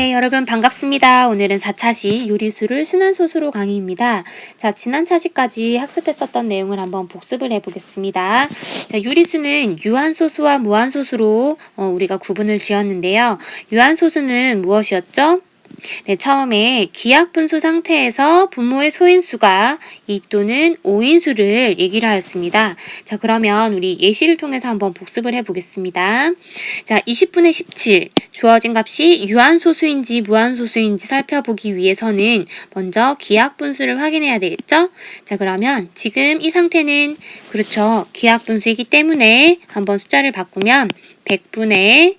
네, 여러분 반갑습니다. 오늘은 4차시 요리수를 순환소수로 강의입니다. 자, 지난 차시까지 학습했었던 내용을 한번 복습을 해보겠습니다. 자, 요리수는 유한소수와 무한소수로 어, 우리가 구분을 지었는데요. 유한소수는 무엇이었죠? 네, 처음에 기약 분수 상태에서 분모의 소인수가 2 또는 5인수를 얘기를 하였습니다. 자, 그러면 우리 예시를 통해서 한번 복습을 해 보겠습니다. 자, 20분의 17. 주어진 값이 유한소수인지 무한소수인지 살펴보기 위해서는 먼저 기약 분수를 확인해야 되겠죠? 자, 그러면 지금 이 상태는 그렇죠. 기약 분수이기 때문에 한번 숫자를 바꾸면 100분의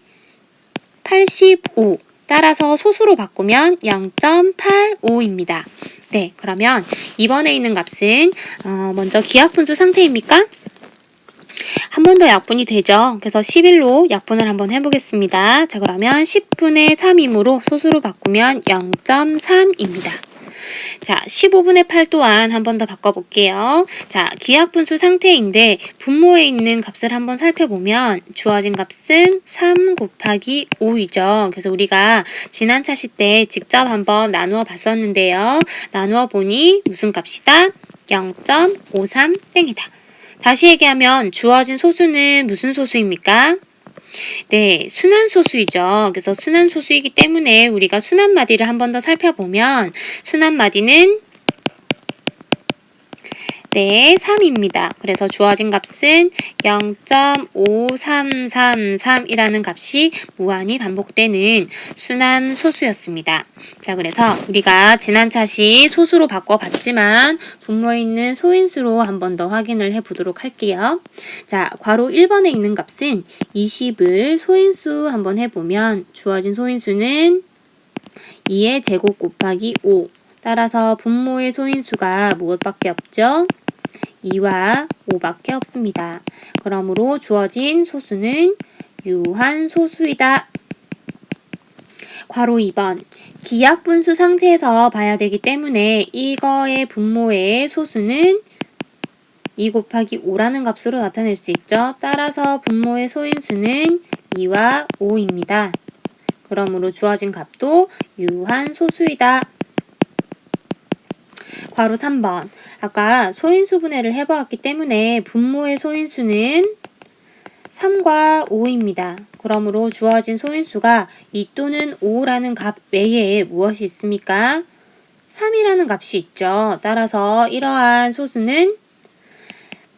85. 따라서 소수로 바꾸면 0.85입니다. 네, 그러면 이번에 있는 값은 어, 먼저 기약분수 상태입니까? 한 번 더 약분이 되죠. 그래서 11로 약분을 한번 해보겠습니다. 자, 그러면 10분의 3이므로 소수로 바꾸면 0.3입니다. 자, 15분의 8 또한 한 번 더 바꿔볼게요. 자, 기하분수 상태인데 분모에 있는 값을 한번 살펴보면 주어진 값은 3 곱하기 5이죠. 그래서 우리가 지난 차시 때 직접 한번 나누어 봤었는데요. 나누어 보니 무슨 값이다? 0.53 땡이다. 다시 얘기하면 주어진 소수는 무슨 소수입니까? 네, 순환소수이죠. 그래서 순환소수이기 때문에 우리가 순환마디를 한 번 더 살펴보면 순환마디는 네, 3입니다. 그래서 주어진 값은 0.5333이라는 값이 무한히 반복되는 순환 소수였습니다. 자, 그래서 우리가 지난 차시 소수로 바꿔봤지만 분모에 있는 소인수로 한 번 더 확인을 해보도록 할게요. 자, 괄호 1번에 있는 값은 20을 소인수 한번 해보면 주어진 소인수는 2의 제곱 곱하기 5 따라서 분모의 소인수가 무엇밖에 없죠? 2와 5밖에 없습니다. 그러므로 주어진 소수는 유한 소수이다. 괄호 2번. 기약분수 상태에서 봐야 되기 때문에 이거의 분모의 소수는 2 곱하기 5라는 값으로 나타낼 수 있죠. 따라서 분모의 소인수는 2와 5입니다. 그러므로 주어진 값도 유한 소수이다. 괄호 3번. 아까 소인수 분해를 해보았기 때문에 분모의 소인수는 3과 5입니다. 그러므로 주어진 소인수가 2 또는 5라는 값 외에 무엇이 있습니까? 3이라는 값이 있죠. 따라서 이러한 소수는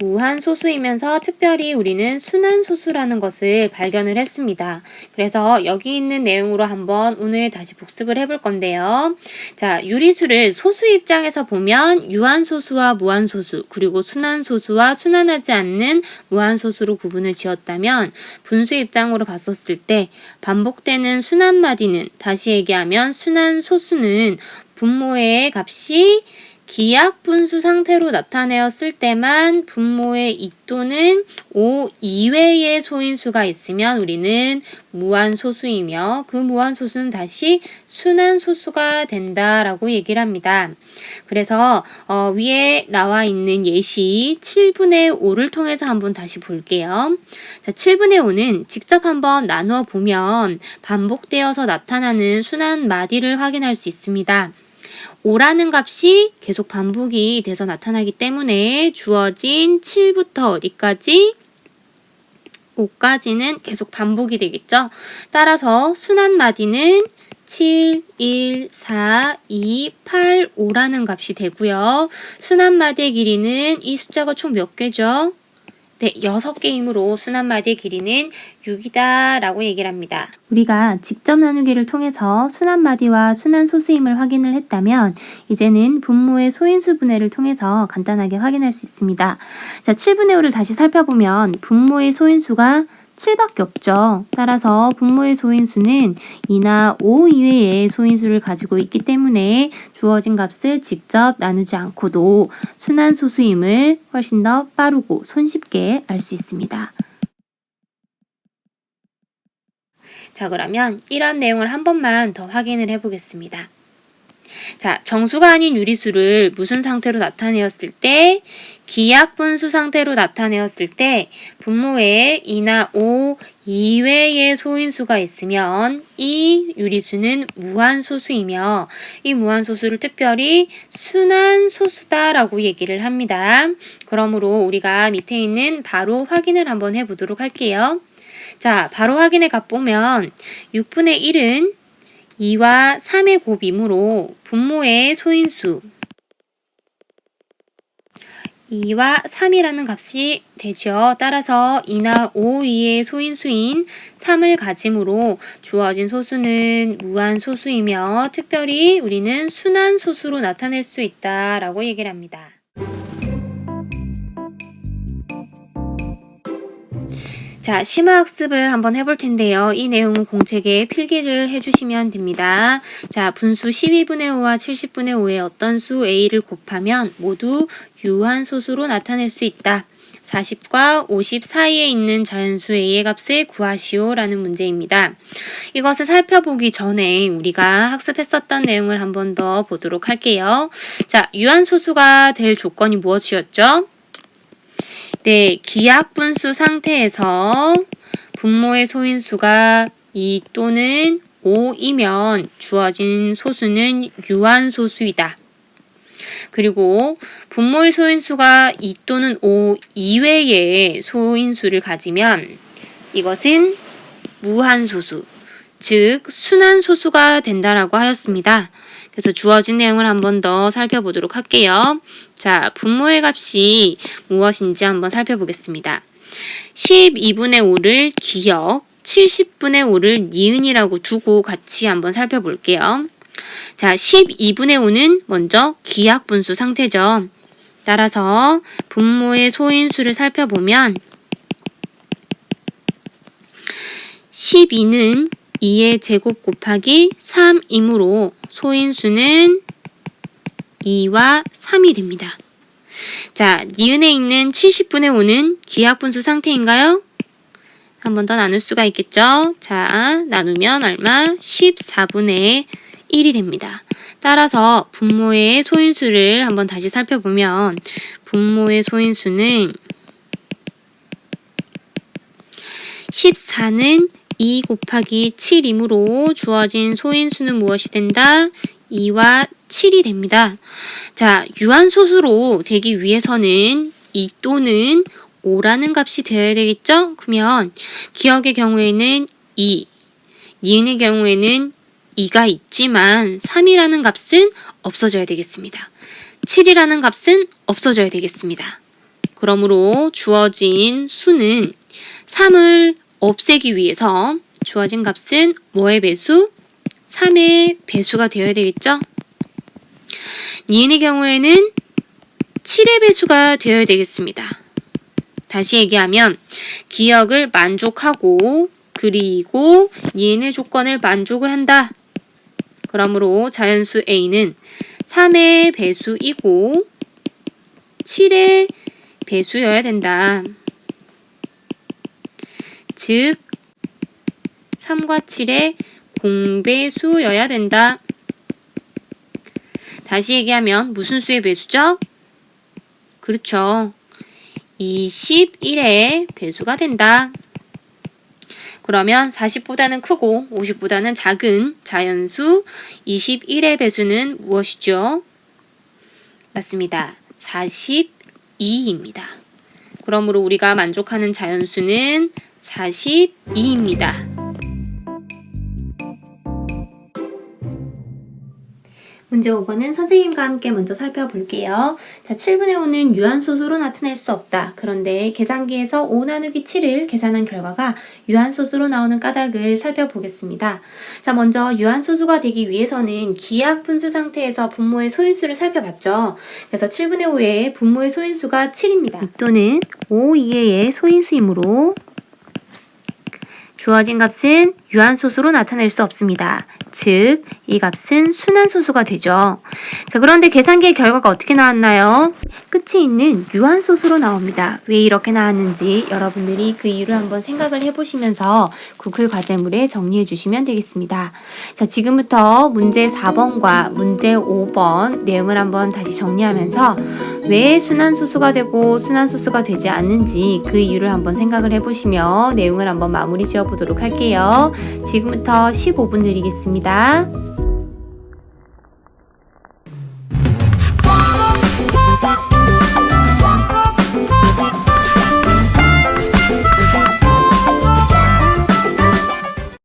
무한 소수이면서 특별히 우리는 순환 소수라는 것을 발견을 했습니다. 그래서 여기 있는 내용으로 한번 오늘 다시 복습을 해볼 건데요. 자, 유리수를 소수 입장에서 보면 유한 소수와 무한 소수, 그리고 순환 소수와 순환하지 않는 무한 소수로 구분을 지었다면 분수 입장으로 봤었을 때 반복되는 순환 마디는 다시 얘기하면 순환 소수는 분모의 값이 기약 분수 상태로 나타내었을 때만 분모의 2 또는 5 이외의 소인수가 있으면 우리는 무한소수이며 그 무한소수는 다시 순환소수가 된다라고 얘기를 합니다. 그래서 어, 위에 나와 있는 예시 7분의 5를 통해서 한번 다시 볼게요. 자, 7분의 5는 직접 한번 나누어 보면 반복되어서 나타나는 순환 마디를 확인할 수 있습니다. 5라는 값이 계속 반복이 돼서 나타나기 때문에 주어진 7부터 어디까지? 5까지는 계속 반복이 되겠죠. 따라서 순환 마디는 7, 1, 4, 2, 8, 5라는 값이 되고요. 순환 마디의 길이는 이 숫자가 총 몇 개죠? 네, 6개이므로 순환마디의 길이는 6이다 라고 얘기를 합니다. 우리가 직접 나누기를 통해서 순환마디와 순환소수임을 확인을 했다면 이제는 분모의 소인수 분해를 통해서 간단하게 확인할 수 있습니다. 자, 7분의 5를 다시 살펴보면 분모의 소인수가 7밖에 없죠. 따라서 분모의 소인수는 2나 5 이외의 소인수를 가지고 있기 때문에 주어진 값을 직접 나누지 않고도 순환 소수임을 훨씬 더 빠르고 손쉽게 알 수 있습니다. 자, 그러면 이런 내용을 한 번만 더 확인을 해 보겠습니다. 자, 정수가 아닌 유리수를 무슨 상태로 나타내었을 때 기약분수 상태로 나타내었을 때 분모에 2나 5 이외의 소인수가 있으면 이 유리수는 무한소수이며 이 무한소수를 특별히 순환소수다라고 얘기를 합니다. 그러므로 우리가 밑에 있는 바로 확인을 한번 해보도록 할게요. 자, 바로 확인해 가보면 6분의 1은 2와 3의 곱이므로 분모의 소인수 2와 3이라는 값이 되죠. 따라서 2나 5 위의 소인수인 3을 가짐으로 주어진 소수는 무한소수이며 특별히 우리는 순환소수로 나타낼 수 있다라고 얘기를 합니다. 자, 심화학습을 한번 해볼 텐데요. 이 내용은 공책에 필기를 해주시면 됩니다. 자, 분수 12분의 5와 70분의 5의 어떤 수 A를 곱하면 모두 유한소수로 나타낼 수 있다. 40과 50 사이에 있는 자연수 A의 값을 구하시오 라는 문제입니다. 이것을 살펴보기 전에 우리가 학습했었던 내용을 한 번 더 보도록 할게요. 자, 유한소수가 될 조건이 무엇이었죠? 네, 기약 분수 상태에서 분모의 소인수가 2 또는 5이면 주어진 소수는 유한소수이다. 그리고 분모의 소인수가 2 또는 5 이외의 소인수를 가지면 이것은 무한소수, 즉 순환소수가 된다라고 하였습니다. 그래서 주어진 내용을 한 번 더 살펴보도록 할게요. 자, 분모의 값이 무엇인지 한번 살펴보겠습니다. 12분의 5를 기역, 70분의 5를 니은이라고 두고 같이 한번 살펴볼게요. 자, 12분의 5는 먼저 기약분수 상태죠. 따라서 분모의 소인수를 살펴보면 12는 2의 제곱 곱하기 3이므로 소인수는 2와 3이 됩니다. 자, 니은에 있는 70분의 5는 기하분수 상태인가요? 한 번 더 나눌 수가 있겠죠? 자, 나누면 얼마? 14분의 1이 됩니다. 따라서 분모의 소인수를 한번 다시 살펴보면 분모의 소인수는 14는 2 곱하기 7이므로 주어진 소인수는 무엇이 된다? 2와 7이 됩니다. 자, 유한소수로 되기 위해서는 2 또는 5라는 값이 되어야 되겠죠? 그러면 기억의 경우에는 2, 니은의 경우에는 2가 있지만 3이라는 값은 없어져야 되겠습니다. 7이라는 값은 없어져야 되겠습니다. 그러므로 주어진 수는 3을 없애기 위해서 주어진 값은 뭐의 배수? 3의 배수가 되어야 되겠죠? 니은의 경우에는 7의 배수가 되어야 되겠습니다. 다시 얘기하면 기억을 만족하고 그리고 니은의 조건을 만족을 한다. 그러므로 자연수 A는 3의 배수이고 7의 배수여야 된다. 즉 3과 7의 공배수여야 된다. 다시 얘기하면 무슨 수의 배수죠? 그렇죠. 21의 배수가 된다. 그러면 40보다는 크고 50보다는 작은 자연수 21의 배수는 무엇이죠? 맞습니다. 42입니다. 그러므로 우리가 만족하는 자연수는 42입니다. 문제 5번은 선생님과 함께 먼저 살펴볼게요. 자, 7분의 5는 유한소수로 나타낼 수 없다. 그런데 계산기에서 5 나누기 7을 계산한 결과가 유한소수로 나오는 까닭을 살펴보겠습니다. 자, 먼저 유한소수가 되기 위해서는 기하분수 상태에서 분모의 소인수를 살펴봤죠. 그래서 7분의 5의 분모의 소인수가 7입니다. 또는 5 이하의 소인수이므로 주어진 값은 유한소수로 나타낼 수 없습니다. 즉, 이 값은 순환소수가 되죠. 자, 그런데 계산기의 결과가 어떻게 나왔나요? 끝이 있는 유한소수로 나옵니다. 왜 이렇게 나왔는지 여러분들이 그 이유를 한번 생각을 해보시면서 구글 과제물에 정리해 주시면 되겠습니다. 자, 지금부터 문제 4번과 문제 5번 내용을 한번 다시 정리하면서 왜 순환소수가 되고 순환소수가 되지 않는지 그 이유를 한번 생각을 해보시며 내용을 한번 마무리 지어 보도록 할게요. 지금부터 15분 드리겠습 감사합니다.